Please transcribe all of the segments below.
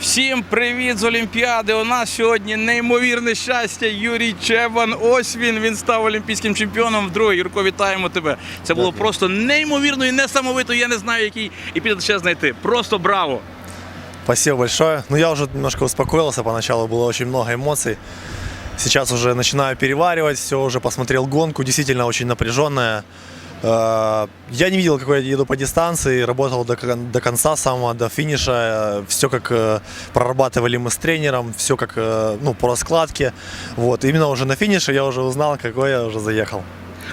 Всім привіт з Олімпіади. У нас сьогодні неймовірне щастя. Юрій Чебан. Ось він. Він став олімпійським чемпіоном вдруге. Юрко, вітаємо тебе. Це було Дякую. просто неймовірно і несамовито. Я не знаю, який епітет ще знайти. Просто браво! Спасибо большое. Ну, я уже немножко успокоился. Поначалу было очень много эмоций. Сейчас уже начинаю переваривать все, уже посмотрел гонку. Действительно очень напряженная. Э, Я не видел, какой я еду по дистанции. Работал до, кон- до конца самого, до финиша. Все как э, прорабатывали мы с тренером. Все как э, ну, по раскладке. Вот. Именно уже на финише я уже узнал, какой я уже заехал.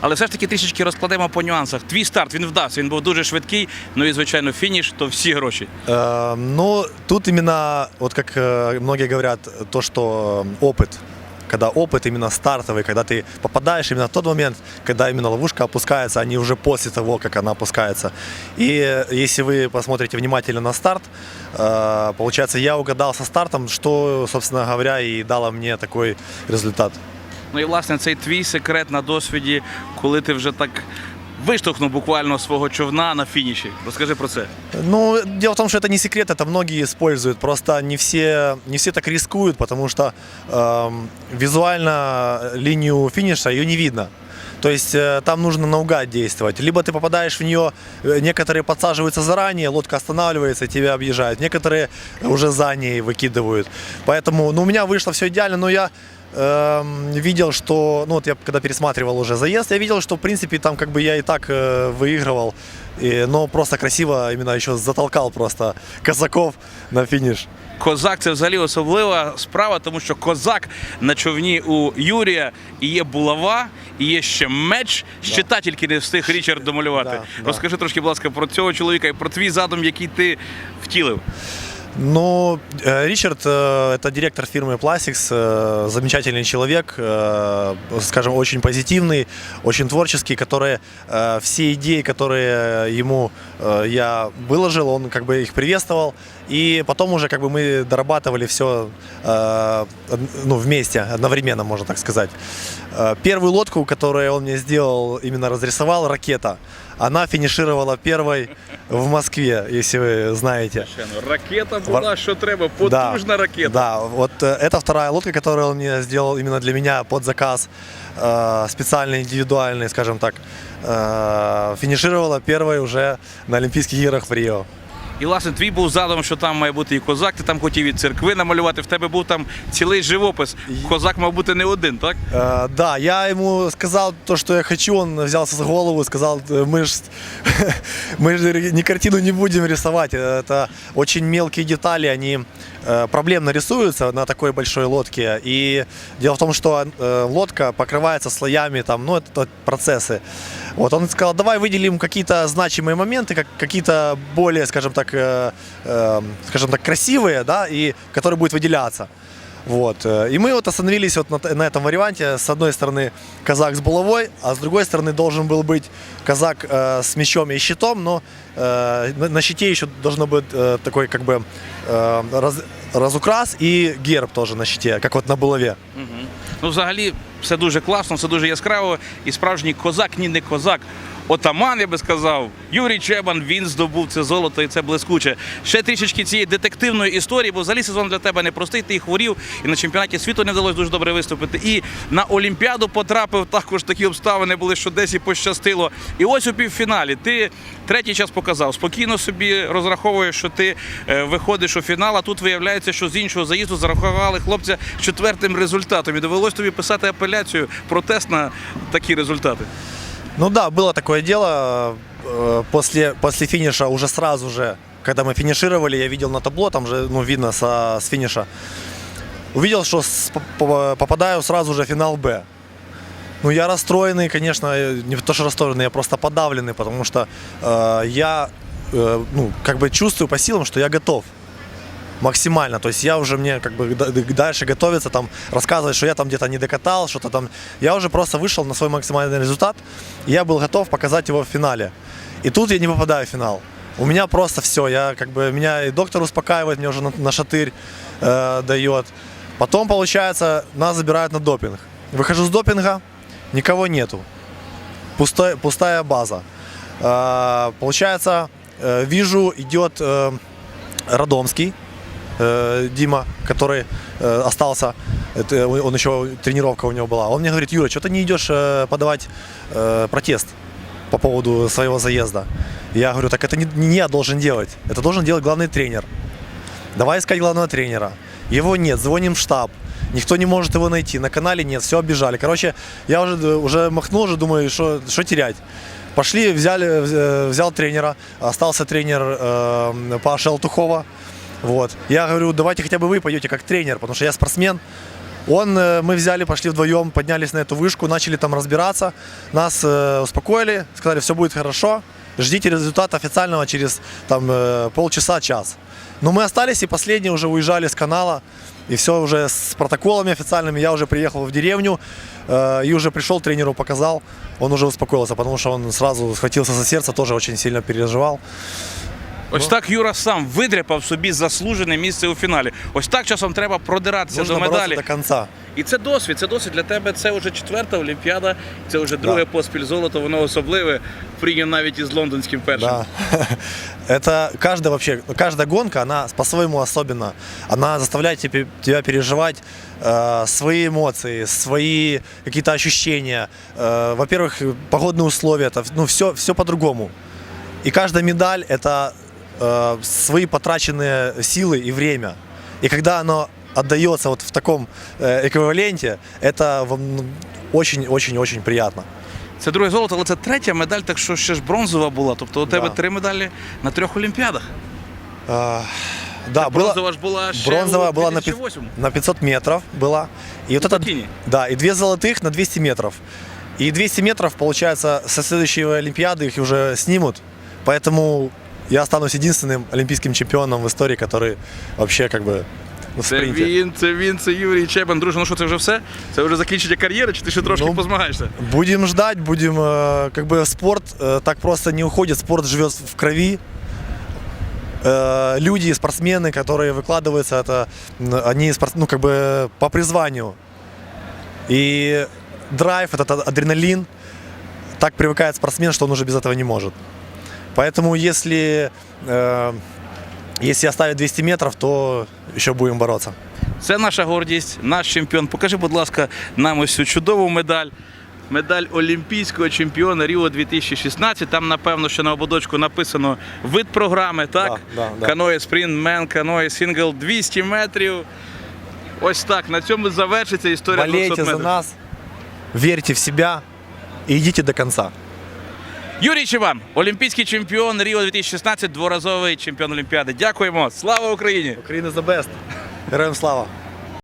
Але все ж таки трішечки розкладемо по нюансах. Твій старт він вдався. Він був дуже швидкий. Ну і звичайно, фініш то всі гроші. Э, Ну, тут именно, вот как э, многие говорят, то, что э, опыт, когда опыт именно стартовый, когда ты попадаешь именно в тот момент, когда именно ловушка опускается, а не уже после того, как она опускается. И э, если вы посмотрите внимательно на старт, э, получается, я угадал со стартом, что, собственно говоря, и дало мне такой результат. Ну і власне цей твій секрет на досвіді, коли ти вже так виштовхнув буквально свого човна на фініші. Розкажи про це. Ну, дело в том, что это не секрет, это многие используют. Просто не все, не все так рискуют, потому что эм, визуально линию финиша ее не видно. То есть э, там нужно наугад действовать. Либо ты попадаешь в нее, э, некоторые подсаживаются заранее, лодка останавливается, тебя объезжают. Некоторые уже за ней выкидывают. Поэтому, ну, у меня вышло все идеально, но я эм, видел, что, ну вот я когда пересматривал уже заезд, я видел, что в принципе там как бы я и так э, выигрывал, и, но просто красиво именно еще затолкал просто казаков на финиш. Козак це взагалі особлива справа, тому що козак на човні у Юрія і є булава, і є ще меч. Щита тільки не встиг Річард домалювати. Да, да. Розкажи трошки, будь ласка, про цього чоловіка і про твій задум, який ти втілив. Ну, э, Ричард, э, это директор фирмы Plastics, э, замечательный человек, скажем, очень позитивный, очень творческий, который все идеи, которые ему я выложил, он как бы их приветствовал, и потом уже как бы мы дорабатывали все ну, вместе, одновременно, можно так сказать. Первую лодку, которую он мне сделал, именно разрисовал, ракета, она финишировала первой в Москве, если вы знаете. Ракета була, що треба, Да, Да, вот э, это вторая лодка, которую он мне сделал именно для меня под заказ, э, специально индивидуальный, скажем так. Э, финишировала первой уже на Олимпийских играх в Рио. І власне твій був задум, що там має бути і козак, ти там хотів і церкви намалювати. В тебе був там цілий живопис. Козак мав бути не один, так? Э, да, я ему сказал то, что я хочу, он взялся за голову, сказал, «Э, мы ж, мы ж ни картину не будем рисовать, это очень мелкие детали, они э, проблемно рисуются на такой большой лодке, и дело в том, что э, лодка покрывается слоями, там, ну, это процессы. Вот он сказал, давай выделим какие-то значимые моменты, как, какие-то более, скажем так, э, э, скажем так, красивые, да, и которые будут выделяться. Вот. э, И мы вот остановились вот на, т- на этом варианте. С одной стороны казак с булавой, а с другой стороны должен был быть казак э, с мечом и щитом, но э, на, на щите еще должно быть э, такой как бы э, раз, разукрас и герб тоже на щите, как вот на булаве. Ну, взагалі, все дуже класно, все дуже яскраво. І справжній козак, ні не козак. Отаман, я би сказав, Юрій Чебан, він здобув це золото і це блискуче. Ще трішечки цієї детективної історії, бо взагалі сезон для тебе непростий, ти хворів, і на чемпіонаті світу не вдалося дуже добре виступити. І на Олімпіаду потрапив також такі обставини були, що десь і пощастило. І ось у півфіналі ти третій час показав. Спокійно собі розраховуєш, що ти е, виходиш у фінал, а тут виявляється, що з іншого заїзду зарахували хлопця з четвертим результатом. І довелось тобі писати апеляцію, протест на такі результати. Ну да, было такое дело. э, После, после финиша уже сразу же, когда мы финишировали, я видел на табло, там же ну, видно со, с финиша, увидел, что с- по- по- попадаю сразу же в финал Б. Ну, я расстроенный, конечно, э, не то, что расстроенный, я просто подавленный, потому что э, я, э, ну, как бы чувствую по силам, что я готов максимально. То есть я уже мне как бы дальше готовиться, там рассказывать, что я там где-то не докатал, что-то там. Я уже просто вышел на свой максимальный результат. И я был готов показать его в финале. И тут я не попадаю в финал. У меня просто все, я как бы меня и доктор успокаивает, мне уже на, на шатырь э, дает. Потом получается нас забирают на допинг. Выхожу с допинга, никого нету, пустой, пустая база. Э, получается э, вижу идет э, Радомский, э, Дима, который э, остался, это он он еще, тренировка у него была, он мне говорит, Юра, что ты не идешь э, подавать э, протест по поводу своего заезда? Я говорю, так это не, не я должен делать, это должен делать главный тренер. Давай искать главного тренера. Его нет, звоним в штаб. Никто не может его найти. На канале нет, все обижали. Короче, я уже, уже махнул, уже думаю, что, что терять. Пошли, взяли, э, взял тренера. Остался тренер э, Паша Алтухова. Вот. Я говорю, давайте хотя бы вы пойдете как тренер, потому что я спортсмен. Он, э, мы взяли, пошли вдвоем, поднялись на эту вышку, начали там разбираться. Нас э, успокоили, сказали, все будет хорошо. Ждите результата официального через там, э, полчаса-час. Но мы остались и последние уже уезжали с канала. И все уже с протоколами официальными. Я уже приехал в деревню э, и уже пришел, тренеру показал. Он уже успокоился, потому что он сразу схватился за сердце, тоже очень сильно переживал. Ось так Юра сам видряпав собі заслужене місце у фіналі. Ось так часом треба продиратися Нужно до бороться медалі. до конца. І це досвід. Це досвід для тебе. Це вже четверта Олімпіада, це вже друге поспіль золото. Воно особливе. Порівняно навіть із лондонським першим. Да. Это каждая вообще, каждая гонка, она по-своему особенна. Она заставляет тебе, тебя переживать э, свои эмоции, свои какие-то ощущения. Э, во-первых, погодные условия, это, ну, все, все по-другому. И каждая медаль это э, свои потраченные силы и время. И когда оно отдается вот в таком э, эквиваленте, это вам, ну, очень-очень-очень приятно. Це друге золото, але це третя медаль, так що ще ж бронзова була. Тобто у тебе Да. три медалі на трьох олімпіадах. Э, да, было, Бронзова ж була ще Бронзовая у была на, пи- 2008 на 500 метров была. И вот На это, Пекине. да, и две золотых на 200 метров. И 200 метров, получается, со следующей Олимпиады их уже снимут. Поэтому я останусь единственным олимпийским чемпионом в истории, который вообще как бы ну, в Це спринте. він, це він, це Юрій Чебан. Друже, ну що це вже все? Це вже закінчення кар'єри, чи ти ще трошки Ну, позмагаєшся? Будем ждать, будем, э, как бы спорт э, так просто не уходит, спорт живет в крови. Э, Люди, спортсмены, которые выкладываются, это м, они спорт- ну, как бы по призванию. И драйв, этот адреналин, так привыкает спортсмен, что он уже без этого не может. Поэтому если, э, если оставить 200 метров, то еще будем бороться. Це наша гордість, наш чемпіон. Покажи, будь ласка, нам ось цю чудову медаль. Медаль олімпійського чемпіона Ріо 2016. Там, напевно, що на ободочку написано вид програми, так? Да, да, да. Каноє спринт, мен, каноє сингл 200 метрів. Ось так. На цьому завершиться історія 200 Болейте за нас, верьте в себя и идите до конца. Юрій Чебан, олімпійський чемпіон Ріо 2016, дворазовий чемпіон Олімпіади. Дякуємо. Слава Україні! Україна the best. Героям слава.